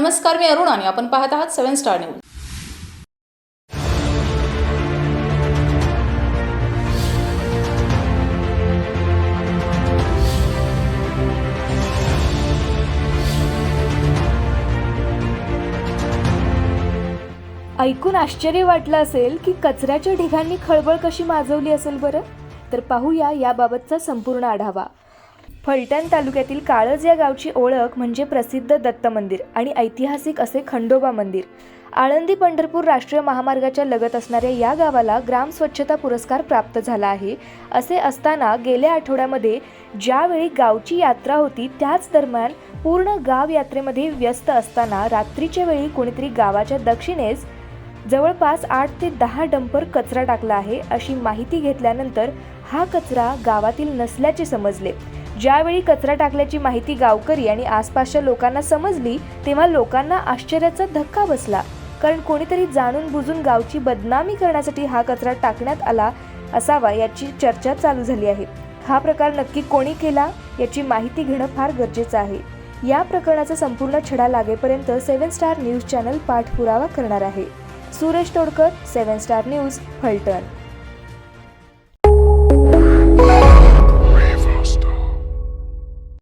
नमस्कार मी अरुण आणि आपण पाहत आहात सेव्हन स्टार न्यूज. ऐकून आश्चर्य वाटलं असेल की कचऱ्याच्या ढिगांनी खळबळ कशी माजवली असेल बरं? तर पाहूया याबाबतचा संपूर्ण आढावा. फलटण तालुक्यातील काळज या गावची ओळख म्हणजे प्रसिद्ध दत्त मंदिर आणि ऐतिहासिक असे खंडोबा मंदिर. आळंदी पंढरपूर राष्ट्रीय महामार्गाच्या लगत असणाऱ्या या गावाला ग्राम स्वच्छता पुरस्कार प्राप्त झाला आहे असे असताना गेल्या आठवड्यामध्ये ज्यावेळी गावची यात्रा होती त्याच दरम्यान पूर्ण गाव यात्रेमध्ये व्यस्त असताना रात्रीच्या वेळी कोणीतरी गावाच्या दक्षिणेस जवळपास आठ ते दहा डंपर कचरा टाकला आहे अशी माहिती घेतल्यानंतर हा कचरा गावातील नसल्याचे समजले. ज्यावेळी कचरा टाकल्याची माहिती गावकरी आणि आसपासच्या लोकांना समजली तेव्हा लोकांना आश्चर्याचा धक्का बसला. कारण कोणीतरी जाणून बुजून गावची बदनामी करण्यासाठी हा कचरा टाकण्यात आला असावा याची चर्चा चालू झाली आहे. हा प्रकार नक्की कोणी केला याची माहिती घेणं फार गरजेचं आहे. या प्रकरणाचा संपूर्ण छडा लागेपर्यंत सेव्हन स्टार न्यूज चॅनल पाठपुरावा करणार आहे. Suresh Todkar seven star news Phaltan.